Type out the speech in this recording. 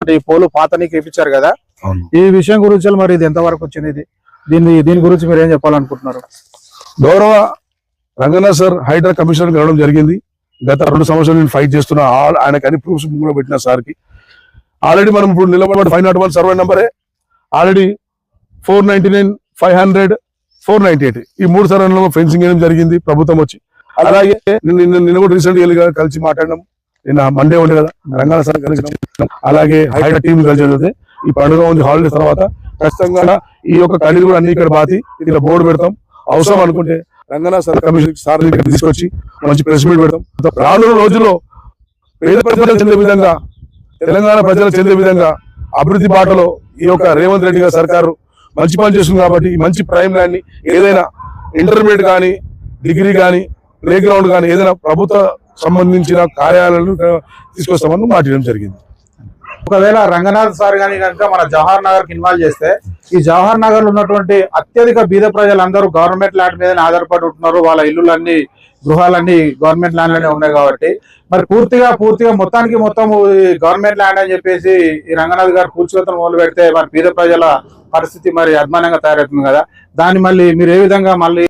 ఈ పోలు పాతనికి వేపించారు కదా? ఈ విషయం గురించి మరి ఇది ఎంతవరకు వచ్చింది ఇది? దీన్ని దీని గురించి మీరు ఏం చెప్పాలనుకుంటున్నారు? గౌరవ రంగనాథ్ సార్ హైడ్రా కమిషనర్ కలవడం జరిగింది. గత రెండు సంవత్సరాలు నేను ఫైట్ చేస్తున్నా. ఆల్ ఆయనకు అన్ని ప్రూఫ్స్ కూడా పెట్టిన సార్కి. ఆల్రెడీ మనం ఇప్పుడు నిలబడి ఫైవ్ నాట్ వన్ సర్వే నెంబరే. Already four ninety nine five hundred four ninety eight. ఈ మూడు సర్వేలలో ఫెన్సింగ్ వేయడం జరిగింది ప్రభుత్వం వచ్చి. అలాగే నిన్న కూడా రీసెంట్ కలిసి మాట్లాడినాం నిన్న మండే ఉండే కదా రంగాల సార్ కలిసి అలాగే హైడ్రా టీం కలిసి జరిగితే ఈ పండుగ ఉంది హాలిడేస్ తర్వాత ఖచ్చితంగా ఈ యొక్క ఖరీదు కూడా అన్ని ఇక్కడ బాతి ఇక్కడ బోర్డు పెడతాం. అవసరం అనుకుంటే రంగనాథ్ సార్ కమిషన్ సార్ ఇక్కడ తీసుకొచ్చి మంచి ప్రెస్ మీట్ పెడతాం. రానున్న రోజుల్లో పేద ప్రజలు చెందే విధంగా తెలంగాణ ప్రజలు చెందే విధంగా అభివృద్ధి బాటలో ఈ యొక్క రేవంత్ రెడ్డి గారి సర్కారు మంచి పని చేస్తుంది కాబట్టి మంచి ప్రైమ్ ల్యాండ్ని ఏదైనా ఇంటర్మీడియట్ కానీ డిగ్రీ కానీ ప్లే గ్రౌండ్ కానీ ఏదైనా ప్రభుత్వ సంబంధించిన కార్యాలయాలను తీసుకొస్తామని మాట్లాడడం జరిగింది. ఒకవేళ రంగనాథ్ సార్ గాని కనుక మన జవహర్ నగర్కి ఇన్వాల్వ్ చేస్తే ఈ జవహర్ నగర్లో ఉన్నటువంటి అత్యధిక బీద ప్రజలందరూ గవర్నమెంట్ ల్యాండ్ మీద ఆధారపడి ఉంటున్నారు. వాళ్ళ ఇల్లులన్నీ గృహాలన్నీ గవర్నమెంట్ ల్యాండ్లోనే ఉన్నాయి కాబట్టి. మరి పూర్తిగా పూర్తిగా మొత్తానికి మొత్తం గవర్నమెంట్ ల్యాండ్ అని చెప్పేసి ఈ రంగనాథ్ గారు కూర్చోవతం మొదలు పెడితే మరి బీద ప్రజల పరిస్థితి మరి అధ్వానంగా తయారవుతుంది కదా. దాన్ని మళ్ళీ మీరు ఏ విధంగా మళ్ళీ